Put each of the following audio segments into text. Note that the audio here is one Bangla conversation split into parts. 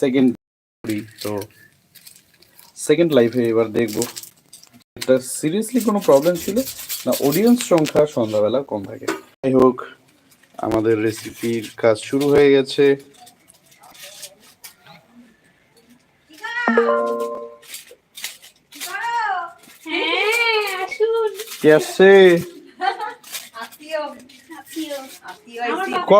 সেকেন্ড তো সেকেন্ড লাইফে এবার দেখব। এটা সিরিয়াসলি কোনো প্রবলেম ছিল? না অডিয়েন্স সংখ্যা সন্ধ্যাবেলা কম থাকে? যাই হোক আমাদের রেসিপির কাজ শুরু হয়ে গেছে। হ্যাঁ কে আসছে? ক?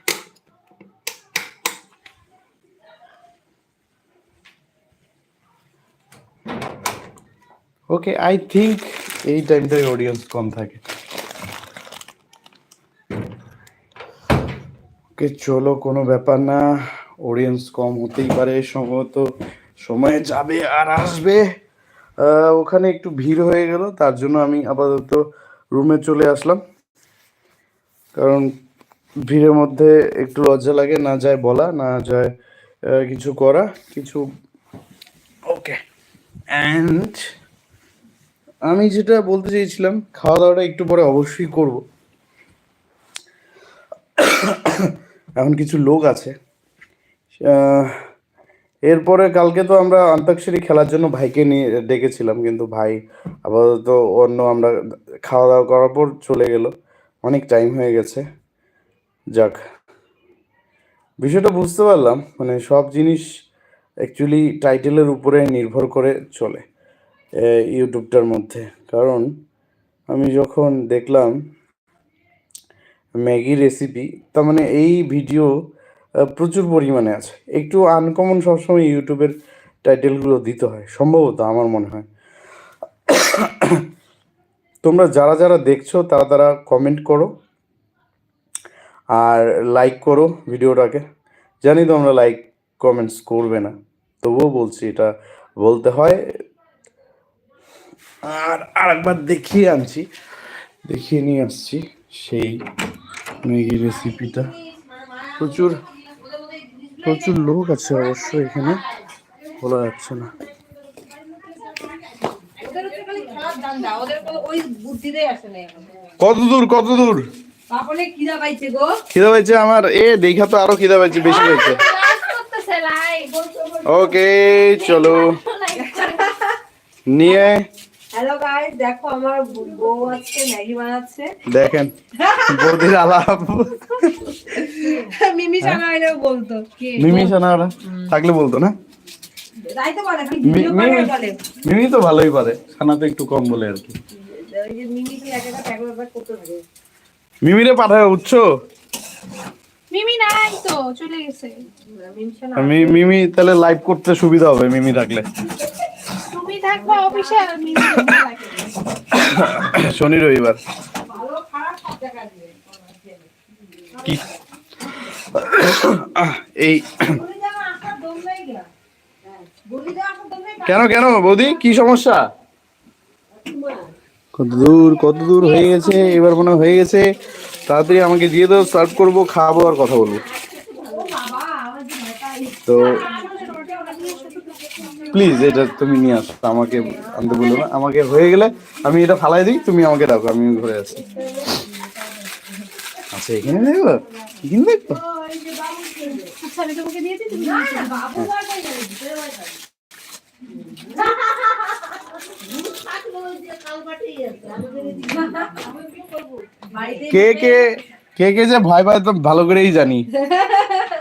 ওকে আই থিঙ্ক এই টাইমটাই অডিয়েন্স কম থাকে। ওকে চলো, কোনো ব্যাপার না অডিয়েন্স কম হতেই পারে, সম্ভবত সময় যাবে আর আসবে। ওখানে একটু ভিড় হয়ে গেল, তার জন্য আমি আপাতত রুমে চলে আসলাম। কারণ ভিড়ের মধ্যে একটু লজ্জা লাগে, না যায় বলা, না যায় কিছু করা, কিছু ওকে অ্যান্ড আমি যেটা বলতে চেয়েছিলাম খাওয়া দাওয়াটা একটু পরে অবশ্যই করব। এখন কিছু লোক আছে। এরপরে কালকে তো আমরা অন্তাক্ষরী খেলার জন্য ভাইকে নিয়ে ডেকেছিলাম, কিন্তু ভাই আপাতত অন্য আমরা খাওয়া দাওয়া করার পর চলে গেল। অনেক টাইম হয়ে গেছে। যাক, বিষয়টা বুঝতে পারলাম। মানে সব জিনিস অ্যাকচুয়ালি টাইটেলের উপরে নির্ভর করে চলে। ইউটিউবটার মধ্যে। কারণ আমি যখন দেখলাম ম্যাগি রেসিপি তার মানে এই ভিডিও প্রচুর পরিমাণে আছে। একটু আনকমন সবসময় ইউটিউবের টাইটেলগুলো দিতে হয়, সম্ভবত আমার মনে হয়। তোমরা যারা যারা দেখছ, তারা তারা কমেন্ট করো আর লাইক করো ভিডিওটাকে। জানি তোমরা লাইক কমেন্টস করবে না, তবুও বলছি এটা বলতে হয়। আর আরেকবার দেখিয়ে আনছি। দেখিয়ে নিয়ে আসছি সেই ম্যাগি রেসিপিটা প্রচুর প্রচুর লোক আছে অবশ্য এখানে বলা যাচ্ছে না। কত দূর কত দূর? খিদা পাইছে আমার এ দেখা তো আরও খিদা পাইছে বেশি পাইছে। বলছো ওকে চলো। নিয়ে হ্যালো গাইস দেখো আমার বউ আজকে ম্যাগি বানাচ্ছে। দেখেন বৌদির আলাপ। মিমি বলতো। কে? মিমি সোনা থাকলে বলতো না? তাই তো বলে ভিডিও করে মিমি- বলে। মিমি তো ভালোই পারে সানা তো একটু কম বলে আর কি। মিমিরে পাঠায় উঠছো? মিমি নাই তো চলে গেছে। মিমি সানা আমি মিমি তাহলে লাইভ করতে সুবিধা হবে মিমি থাকলে। থাকবা অফিসে আর শনি রবিবার। কি? এই কেন কেন বৌদি কি সমস্যা? কত দূর কত দূর হয়ে গেছে এবার মনে হয়ে গেছে। তাড়াতাড়ি আমাকে দিয়ে দাও সার্ভ করব খাব আর কথা বলব। তো প্লিজ এটা তুমি নিয়ে আসো আমাকে আনতে বলো না। আমাকে হয়ে গেলে আমি এটা ফালাই দিই তুমি আমাকে রাখো আমি ঘরে আছি। আচ্ছা এখানে দেখব এখানে দেখব আচ্ছা আমি তোমাকে দিয়ে দিই তুমি বাবু আর কই যাবে ভিতরে বাড়ি যাবে বাড়িতে কে কে? কে কে যে ভয় পায় তো ভালো করেই জানি।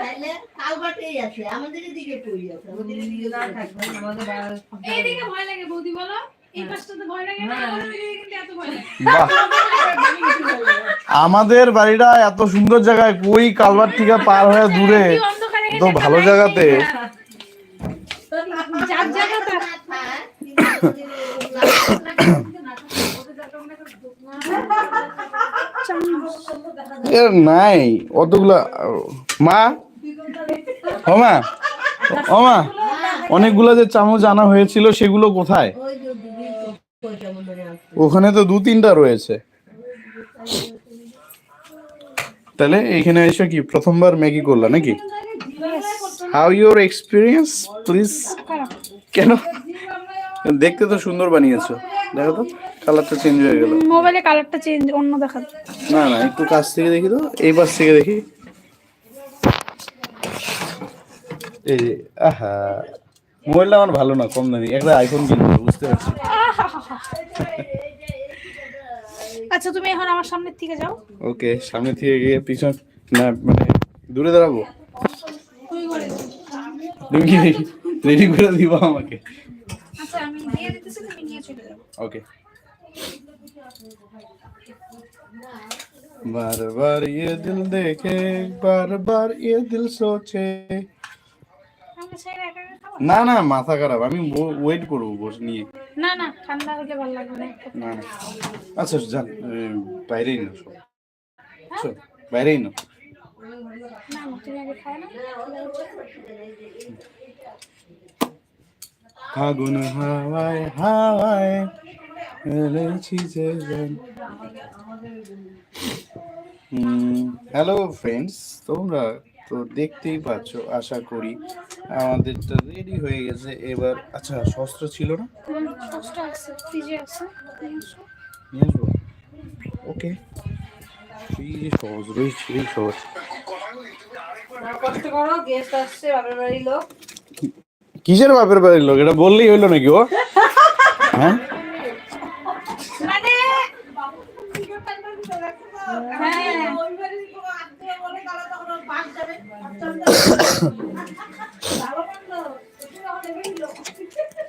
তাইলে কালবাটেই আছে আমাদের দিকে পড়ি আছে আমাদের দিকে না থাকবে আমাদের বাড়ির এইদিকে ভয় লাগে বৌদি বলো? এই পাশটাতে ভয় লাগে না? আমাদের দিকে কিন্তু এত ভয় লাগে। বাহ। আমাদের বাড়িটা এত সুন্দর জায়গায় কই কালবার থেকে পার হয়ে দূরে? তো ভালো জায়গাতে। নাই, অতগুলা, মা? ও মা? ও মা? অনেকগুলো যে চামচ আনা হয়েছিল, সেগুলো কোথায়? ওখানে তো দু তিনটা রয়েছে। তাহলে এখানে এসে কি প্রথমবার ম্যাগি করলা নাকি? হাউ ইউর এক্সপিরিয়েন্স প্লিজ কেন? দেখতে তো সুন্দর বানিয়েছো। দেখো তো কালারটা চেঞ্জ হয়ে গেল। মোবাইলে কালারটা চেঞ্জ অন্য দেখা না না একটু কাছ থেকে দেখি তো এই পাশ থেকে দেখি। এই আহা মোবাইলটা আমার ভালো না কম দামি একটা আইফোন কিনবো বুঝতে পারছি। আচ্ছা তুমি এখন আমার সামনের থেকে যাও। ওকে সামনে থেকে গিয়ে পিছন না মানে দূরে দাঁড়াবো। তুমি রেডি করে দিবা আমাকে? আচ্ছা আমি দিয়ে দিতেছি তুমি নিয়ে চলে যাও ओके बार बार ये दिल देखे बार बार ये दिल सोचे আমাকে ছেড়ে একা একা খাওয়া না না মাথা খারাপ আমি ওয়েট করবো বসে নিয়ে না না ঠান্ডা হলে ভালো লাগবে না না না আচ্ছা যান উম, বাইরেই না সব চল, বাইরেই না না না তুমি আগে খাও না ফাগুন হাওয়ায় হাওয়ায় এলেছি যে হ্যালো ফ্রেন্ডস তোমরা তো দেখতেই পাচ্ছ আশা করি আমাদেরটা রেডি হয়ে গেছে। এবার আচ্ছা শস্ত্র ছিল না? ফ্রিজে ওকে এই সহজ রয়েছে সহজ। কষ্ট করো গেস্ট আসছে বাপের বাড়ির লোক। কিসের বাপের বাড়ির লোক? এটা বললেই হইল নাকি ও? হ্যাঁ? মানে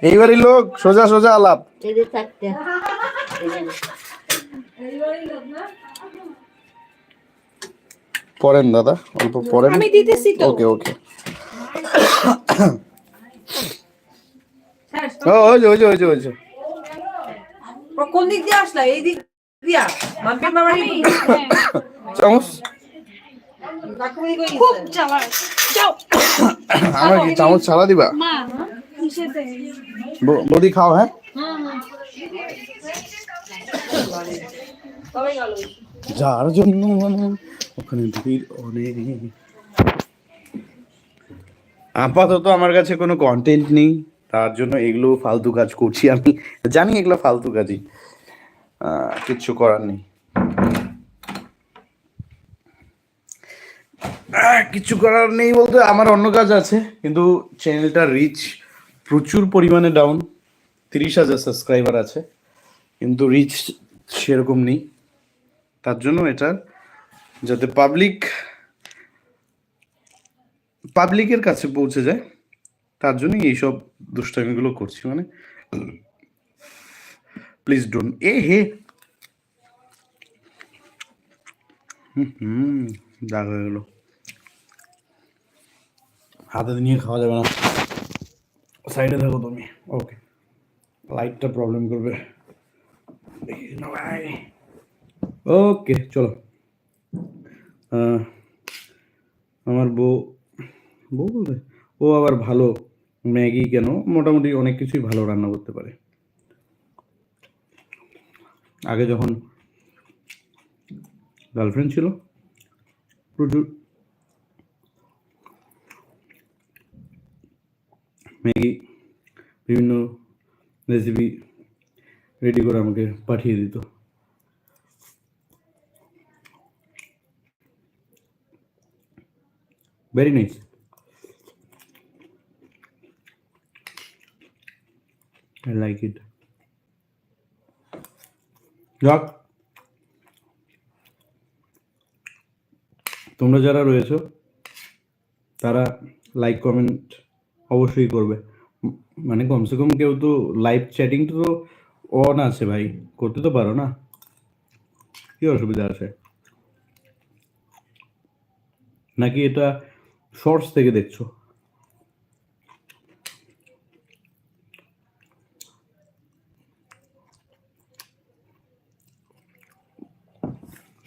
এই বাড়ির লোক সোজা সোজা আলাপ। পড়েন দাদা অল্প পড়েন। আমি দিতেছি তো। ওকে ওকে। হ্যাঁ ওই যে ওই যে ওই যে ওই যে। কোন দিক দিয়ে আসলা? এই দিক দিয়া? মাম্পির বাবার হ্যাঁ, চামচ। খুব জ্বালা যাও। আমার কি চামচ ছাড়া দিবা? মা কিসেতে ব- বৌদি খাও হ্যাঁ? যার জন্য মানে ওখানে ভিড় অনেক। আপাতত আমার কাছে কোনো কন্টেন্ট নেই। তার জন্য এগুলো ফালতু কাজ করছি আমি। জানি এগুলো ফালতু কাজই। কিচ্ছু করার নেই। কিচ্ছু করার নেই বলতে আমার অন্য কাজ আছে। কিন্তু চ্যানেলটা রিচ প্রচুর পরিমাণে ডাউন তিরিশ হাজার সাবস্ক্রাইবার আছে। কিন্তু রিচ সেরকম নেই। তার জন্য এটা যাতে পাবলিক পাবলিকের কাছে পৌঁছে যায় তার জন্যই এইসব দুষ্টামিগুলো করছি মানে প্লিজ ডোন্ট এ হে। হুম দাগ হয়ে গেল। হাতে নিয়ে খাওয়া যাবে না। সাইডে থাকো তুমি। ওকে লাইটটা প্রবলেম করবে। ওকে চলো। আমার বউ বলতে ও আবার ভালো ম্যাগি কেন? মোটামুটি অনেক কিছুই ভালো রান্না করতে পারে। আগে যখন গার্লফ্রেন্ড ছিল, প্রচুর ম্যাগি বিভিন্ন রেসিপি রেডি করে আমাকে পাঠিয়ে দিত। Very nice. I like it. যাক। তোমরা যারা রয়েছো, তারা লাইক কমেন্ট অবশ্যই করবে। মানে কমসে কম কেউ তো লাইভ চ্যাটিং তো অন আছে ভাই। করতে তো পারো না। কি অসুবিধা আছে? নাকি এটা শর্টস থেকে দেখছ?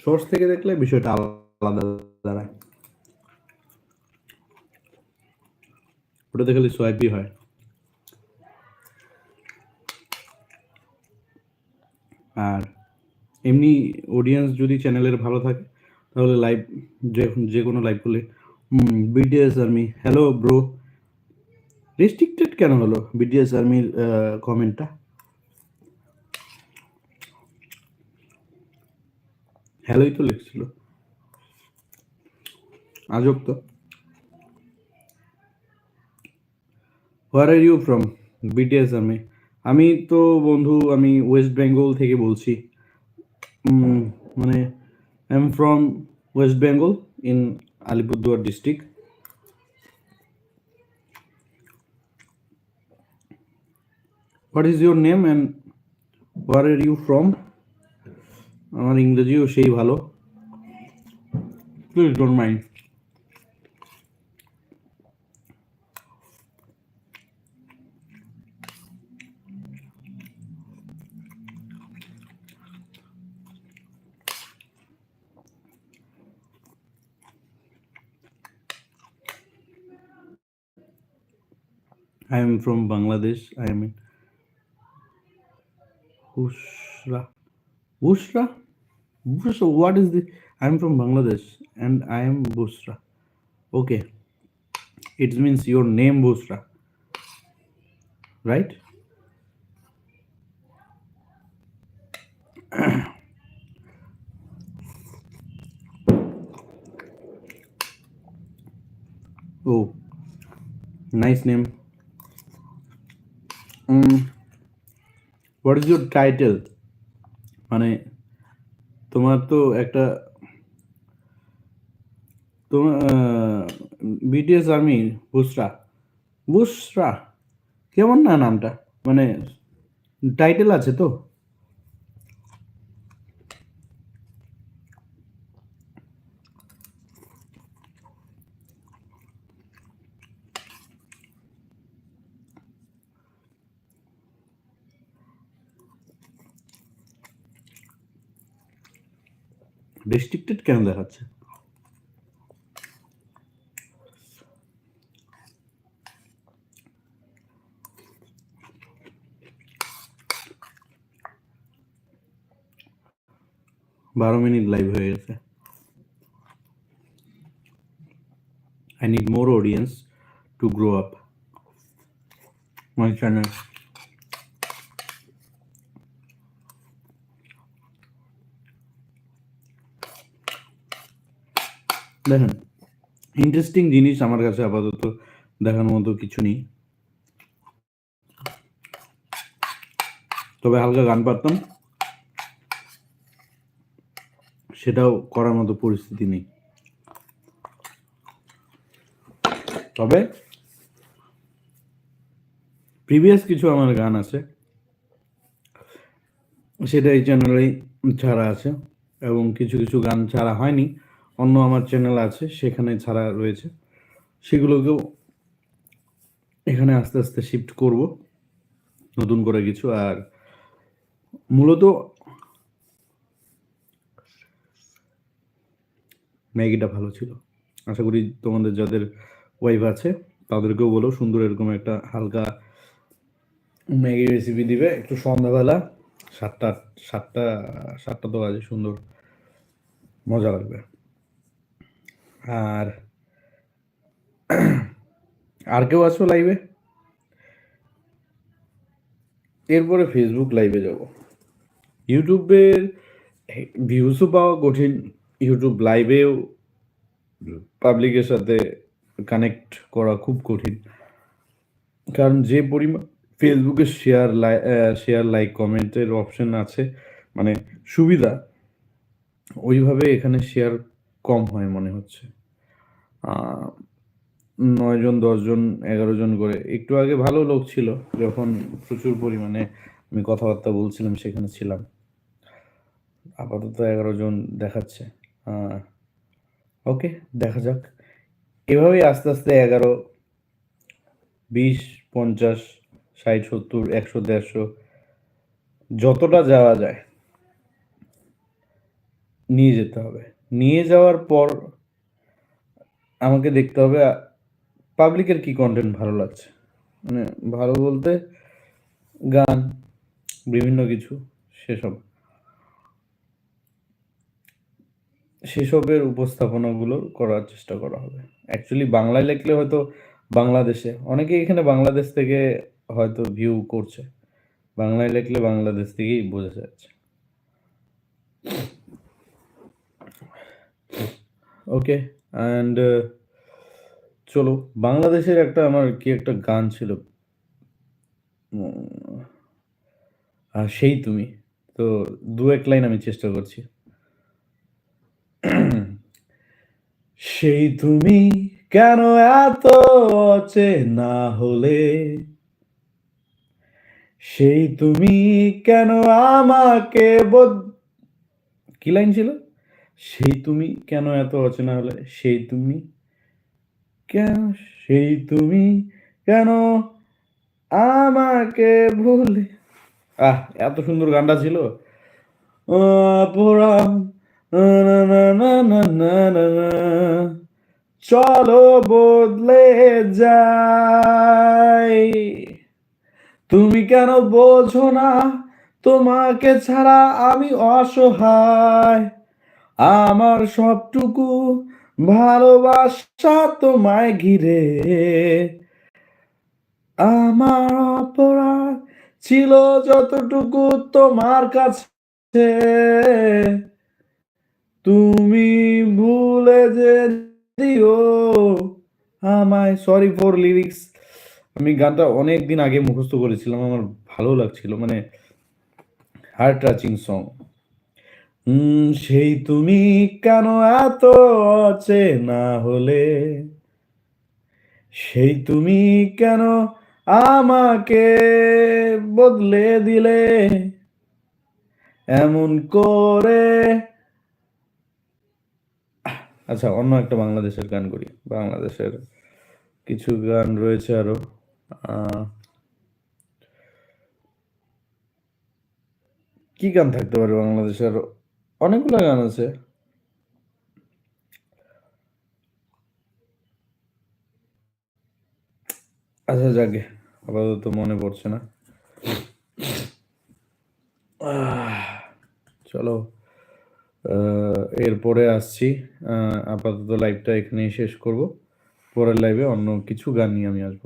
শর্টস থেকে দেখলে বিষয়টা আলাদা দাঁড়ায়। ওটাতে খালি সোয়াইপই হয়। আর এমনি অডিয়েন্স যদি চ্যানেলের ভালো থাকে, তাহলে লাইভ যে যে কোনো লাইভ করলে BTS army hello bro restricted কেন হলো বিটিএস আর্মির কমেন্টটা হ্যালোই তো লিখছিল। আজব তো। Where are you from BTS army আমি। তো বন্ধু, আমি ওয়েস্ট বেঙ্গল থেকে বলছি। মানে I am from West Bengal in Alipurduar district what is your name and where are you from আমার ইংরেজিও সেই ভালো please don't mind I am from Bangladesh. I am in Bushra. Bushra? So what is the? I'm from Bangladesh and I am Busra. Okay. It means your name Busra. Right? oh, nice name. Um, what is your title? মানে তোমার তো একটা তোমার বিটিএস আর্মি বুসরা। বুসরা? কেমন না নামটা? মানে টাইটেল আছে তো? রেস্ট্রিক্টেড কেন দেখাচ্ছে? বারো মিনিট লাইভ হয়ে গেছে। I need more audience to grow up my channel দেখেন ইন্টারেস্টিং জিনিস আমার কাছে আপাতত দেখার মতো কিছু নেই। তবে হালকা গান পারতাম। সেটাও করার মতো পরিস্থিতি নেই। তবে প্রিভিয়াস কিছু আমার গান আছে। সেটা এই চ্যানেলেই ছাড়া আছে এবং কিছু কিছু গান ছাড়া হয়নি। অন্য আমার চ্যানেল আছে, সেখানে ছাড়া রয়েছে। সেগুলোকেও এখানে আস্তে আস্তে শিফট করব, নতুন করে কিছু। আর মূলত ম্যাগিটা ভালো ছিল। আশা করি তোমাদের যাদের ওয়াইফ আছে, তাদেরকেও বলো, সুন্দর এরকম একটা হালকা ম্যাগি রেসিপি দিবে। একটু সন্ধ্যাবেলা সাতটা সাতটা সাতটা তো বাজে, সুন্দর, মজা লাগবে। আর আর কেউ আছো লাইভে এরপরে ফেসবুক লাইভে যাব। ইউটিউবের ভিউসও পাওয়া কঠিন। ইউটিউব লাইভেও পাবলিকের সাথে কানেক্ট করা খুব কঠিন। কারণ যে পরিমাণ ফেসবুকে শেয়ার লাই শেয়ার লাইক কমেন্টের অপশন আছে। মানে সুবিধা। ওইভাবে এখানে শেয়ার কম হয় মনে হচ্ছে। আহ, নয় জন দশজন এগারো জন করে। একটু আগে ভালো লোক ছিল যখন প্রচুর পরিমাণে আমি কথাবার্তা বলছিলাম সেখানে ছিলাম। আপাতত এগারো জন দেখাচ্ছে। ওকে দেখা যাক। এভাবেই আস্তে আস্তে এগারো বিশ পঞ্চাশ ষাট সত্তর একশো দেড়শো যতটা যাওয়া যায় নিয়ে যেতে হবে। নিয়ে যাওয়ার পর আমাকে দেখতে হবে পাবলিকের কি কন্টেন্ট ভালো লাগছে? মানে ভালো বলতে গান, বিভিন্ন কিছু, সেসব। সেসবের উপস্থাপনাগুলো করার চেষ্টা করা হবে। অ্যাকচুয়ালি বাংলায় লিখলে হয়তো বাংলাদেশে অনেকে এখানে বাংলাদেশ থেকে হয়তো ভিউ করছে। বাংলায় লিখলে বাংলাদেশ থেকেই বোঝা যাচ্ছে। ওকে অ্যান্ড চলো, বাংলাদেশের একটা আমার কি একটা গান ছিল। সেই তুমি। তো দু এক লাইন আমি চেষ্টা করছি। সেই তুমি কেন এত না হলে? সেই তুমি কেন আমাকে কি লাইন ছিল? সেই তুমি কেন এত অচেনা হলে? সেই তুমি কেন? সেই তুমি কেন আমাকে ভুলে? আহ, এত সুন্দর গানটা ছিল। চলো বদলে যাই। তুমি কেন বোঝো না? তোমাকে ছাড়া আমি অসহায়। আমার সবটুকু ভালোবাসা তোমায় ঘিরে। আমার অপরাধ ছিল যতটুকু তোমার কাছে। তুমি ভুলে যে দিও আমায়। সরি ফর লিরিক্স আমি গানটা অনেক দিন আগে মুখস্থ করেছিলাম। আমার ভালো লাগছিল। মানে হার্ট টাচিং সং সেই তুমি কেন এত না হলে? সেই তুমি কেন আমাকে বদলে দিলে? এমন করে আচ্ছা অন্য একটা বাংলাদেশের গান করি। বাংলাদেশের কিছু গান রয়েছে আরও। কি গান থাকতে পারে বাংলাদেশের? অনেকগুলো গান আছে। আচ্ছা যাকে, আপাতত মনে পড়ছে না। চলো এরপরে আসছি। আপাতত লাইভটা এখানেই শেষ করব। পরের লাইভে অন্য কিছু গান নিয়ে আমি আসব।